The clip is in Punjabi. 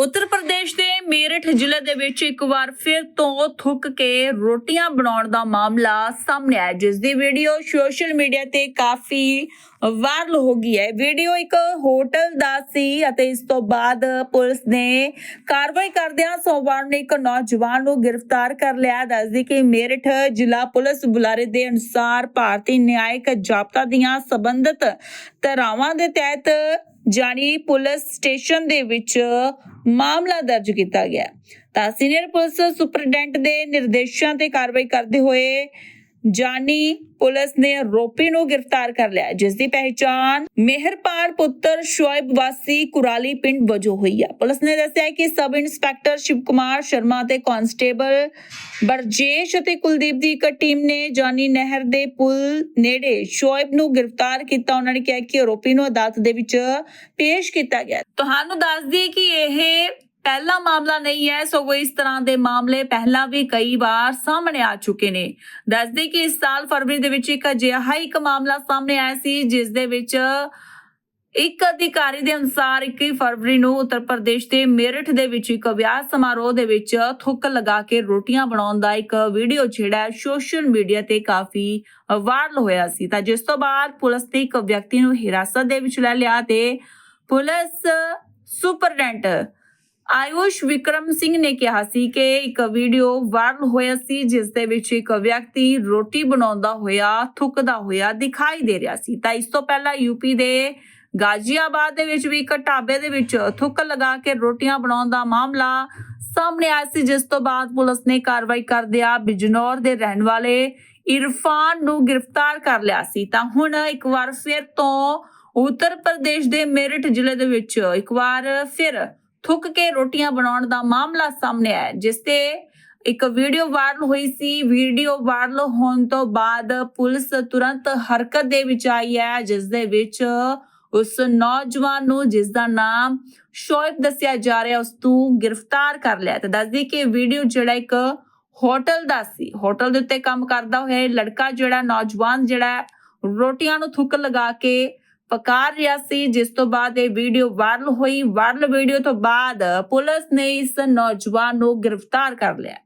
ਉੱਤਰ ਪ੍ਰਦੇਸ਼ ਦੇ ਮੇਰਠ ਜ਼ਿਲ੍ਹੇ ਦੇ ਵਿੱਚ ਇੱਕ ਵਾਰ ਫਿਰ ਤੋਂ ਥੁੱਕ ਕੇ ਰੋਟੀਆਂ ਬਣਾਉਣ ਦਾ ਮਾਮਲਾ ਸਾਹਮਣੇ ਆਇਆ, ਜਿਸ ਦੀ ਵੀਡੀਓ ਸੋਸ਼ਲ ਮੀਡੀਆ ਤੇ ਕਾਫੀ ਵਾਇਰਲ ਹੋ ਗਈ ਹੈ। ਵੀਡੀਓ ਇੱਕ ਹੋਟਲ ਦਾ ਸੀ ਅਤੇ ਇਸ ਤੋਂ ਬਾਅਦ ਪੁਲਿਸ ਨੇ ਕਾਰਵਾਈ ਕਰਦਿਆਂ ਸੋਮਵਾਰ ਨੂੰ ਇੱਕ ਨੌਜਵਾਨ ਨੂੰ ਗ੍ਰਿਫਤਾਰ ਕਰ ਲਿਆ। ਦੱਸਦੀ ਕਿ ਮੇਰਠ ਜ਼ਿਲ੍ਹਾ ਪੁਲਿਸ ਬੁਲਾਰੇ ਦੇ ਅਨੁਸਾਰ ਭਾਰਤੀ ਨਿਆਇਕ ਜਾਬਤਾ ਦੀਆਂ ਸਬੰਧਤ ਧਾਰਾਵਾਂ ਦੇ ਤਹਿਤ ਜਾਣੀ ਪੁਲਿਸ ਸਟੇਸ਼ਨ ਦੇ ਵਿੱਚ ਮਾਮਲਾ ਦਰਜ ਕੀਤਾ ਗਿਆ। ਤਾਂ ਸੀਨੀਅਰ ਪੁਲਿਸ ਸੁਪਰਡੈਂਟ ਦੇ ਨਿਰਦੇਸ਼ਾਂ ਤੇ ਕਾਰਵਾਈ ਕਰਦੇ ਹੋਏ ਜਾਨੀ ਪੁਲਿਸ ਨੇ ਆਰੋਪੀ ਨੂੰ ਗ੍ਰਿਫਤਾਰ ਕਰ ਲਿਆ ਜਿਸ ਦੀ ਪਹਿਚਾਣ ਮਿਹਰਪਾਲ ਪੁੱਤਰ ਸ਼ੁਆਇਬ ਵਾਸੀ ਕੁਰਾਲੀ ਪਿੰਡ ਵਜੋਂ ਹੋਈ ਹੈ ਪੁਲਿਸ ਨੇ ਦੱਸਿਆ ਕਿ ਸਬ ਇੰਸਪੈਕਟਰ ਸ਼ਿਵ ਕੁਮਾਰ ਸ਼ਰਮਾ ਤੇ ਕਾਂਸਟੇਬਲ ਬਰਜੇਸ਼ ਅਤੇ ਕੁਲਦੀਪ ਦੀ ਇੱਕ ਟੀਮ ਨੇ ਜਾਨੀ ਨਹਿਰ ਦੇ ਪੁਲ ਨੇੜੇ ਸ਼ੁਆਇਬ ਨੂੰ ਗ੍ਰਿਫਤਾਰ ਕੀਤਾ। ਉਹਨਾਂ ਨੇ ਕਿਹਾ ਕਿ ਆਰੋਪੀ ਨੂੰ ਅਦਾਲਤ ਦੇ ਵਿੱਚ ਪੇਸ਼ ਕੀਤਾ ਗਿਆ। ਤੁਹਾਨੂੰ ਦੱਸ ਦਈਏ ਕਿ ਇਹ ਪਹਿਲਾ ਮਾਮਲਾ ਨਹੀਂ ਹੈ ਸਗੋਂ ਇਸ ਤਰ੍ਹਾਂ ਦੇ ਮਾਮਲੇ ਪਹਿਲਾਂ ਵੀ ਕਈ ਵਾਰ ਸਾਹਮਣੇ ਆ ਚੁੱਕੇ ਨੇ। ਦੱਸਦੇ ਕਿ ਇਸ ਸਾਲ ਫਰਵਰੀ ਦੇ ਵਿੱਚ ਇੱਕ ਅਜਿਹਾ ਇੱਕ ਮਾਮਲਾ ਸਾਹਮਣੇ ਆਇਆ ਸੀ, ਜਿਸ ਦੇ ਵਿੱਚ ਇੱਕ ਅਧਿਕਾਰੀ ਦੇ ਅਨੁਸਾਰ 21 ਫਰਵਰੀ ਨੂੰ ਉੱਤਰ ਪ੍ਰਦੇਸ਼ ਦੇ ਮੇਰਠ ਦੇ ਵਿੱਚ ਇੱਕ ਵਿਆਹ ਸਮਾਰੋਹ ਦੇ ਵਿੱਚ ਥੁੱਕ ਲਗਾ ਕੇ ਰੋਟੀਆਂ ਬਣਾਉਣ ਦਾ ਇੱਕ ਵੀਡੀਓ ਜਿਹੜਾ ਸੋਸ਼ਲ ਮੀਡੀਆ ਤੇ ਕਾਫੀ ਵਾਇਰਲ ਹੋਇਆ ਸੀ। ਤਾਂ ਜਿਸ ਤੋਂ ਬਾਅਦ ਪੁਲਿਸ ਨੇ ਇੱਕ ਵਿਅਕਤੀ ਨੂੰ ਹਿਰਾਸਤ ਦੇ ਵਿੱਚ ਲੈ ਲਿਆ ਤੇ ਪੁਲਿਸ ਸੁਪਰਡੈਂਟ ਆਯੁਸ਼ ਵਿਕਰਮ ਸਿੰਘ ਨੇ ਕਿਹਾ ਸੀ ਕਿ ਇੱਕ ਵੀਡੀਓ ਵਾਇਰਲ ਹੋਇਆ ਸੀ, ਜਿਸ ਦੇ ਵਿੱਚ ਇੱਕ ਵਿਅਕਤੀ ਰੋਟੀ ਬਣਾਉਂਦਾ ਹੋਇਆ, ਥੁੱਕਦਾ ਹੋਇਆ ਦਿਖਾਈ ਦੇ ਰਿਹਾ ਸੀ। ਤਾਂ ਇਸ ਤੋਂ ਪਹਿਲਾਂ ਯੂਪੀ ਦੇ ਗਾਜ਼ੀਆਬਾਦ ਦੇ ਵਿੱਚ ਵੀ ਇੱਕ ਢਾਬੇ ਦੇ ਵਿੱਚ ਥੁੱਕ ਲਗਾ ਕੇ ਰੋਟੀਆਂ ਬਣਾਉਣ ਦਾ ਮਾਮਲਾ ਸਾਹਮਣੇ ਆਇਆ ਸੀ, ਜਿਸ ਤੋਂ ਬਾਅਦ ਪੁਲਿਸ ਨੇ ਕਾਰਵਾਈ ਕਰਦਿਆਂ ਬਿਜਨੌਰ ਦੇ ਰਹਿਣ ਵਾਲੇ ਇਰਫਾਨ ਨੂੰ ਗ੍ਰਿਫਤਾਰ ਕਰ ਲਿਆ ਸੀ। ਤਾਂ ਹੁਣ ਇੱਕ ਵਾਰ ਫਿਰ ਤੋਂ ਉੱਤਰ ਪ੍ਰਦੇਸ਼ ਦੇ ਮੇਰਠ ਜ਼ਿਲ੍ਹੇ ਦੇ ਵਿੱਚ ਇੱਕ ਵਾਰ ਫਿਰ ਥੁੱਕ ਕੇ ਰੋਟੀਆਂ ਬਣਾਉਣ ਦਾ ਮਾਮਲਾ ਸਾਹਮਣੇ ਆਇਆ, ਜਿਸ ਤੇ ਇੱਕ ਵੀਡੀਓ ਵਾਇਰਲ ਹੋਈ ਸੀ। ਵੀਡੀਓ ਵਾਇਰਲ ਹੋਣ ਤੋਂ ਬਾਅਦ ਪੁਲਿਸ ਤੁਰੰਤ ਹਰਕਤ ਦੇ ਵਿੱਚ ਆਈ ਹੈ, ਜਿਸ ਦੇ ਵਿੱਚ ਉਸ ਨੌਜਵਾਨ ਨੂੰ, ਜਿਸ ਦਾ ਨਾਮ ਸ਼ੋਇਬ ਦੱਸਿਆ ਜਾ ਰਿਹਾ, ਉਸ ਨੂੰ ਗ੍ਰਿਫਤਾਰ ਕਰ ਲਿਆ। ਤੇ ਦੱਸਦੀ ਕਿ ਵੀਡੀਓ ਜਿਹੜਾ ਇੱਕ ਹੋਟਲ ਦਾ ਸੀ। ਹੋਟਲ ਦੇ ਉੱਤੇ ਕੰਮ ਕਰਦਾ ਹੋਇਆ ਲੜਕਾ ਜਿਹੜਾ ਨੌਜਵਾਨ ਜਿਹੜਾ ਰੋਟੀਆਂ ਨੂੰ ਥੁੱਕ ਲਗਾ ਕੇ ਪਕਾ ਰਿਹਾ ਸੀ, ਜਿਸ ਤੋਂ ਬਾਅਦ ਇਹ ਵੀਡੀਓ ਵਾਇਰਲ ਹੋਈ। ਵਾਇਰਲ ਵੀਡੀਓ ਤੋਂ ਬਾਅਦ ਪੁਲਿਸ ਨੇ ਇਸ ਨੌਜਵਾਨ ਨੂੰ ਗ੍ਰਿਫਤਾਰ ਕਰ ਲਿਆ।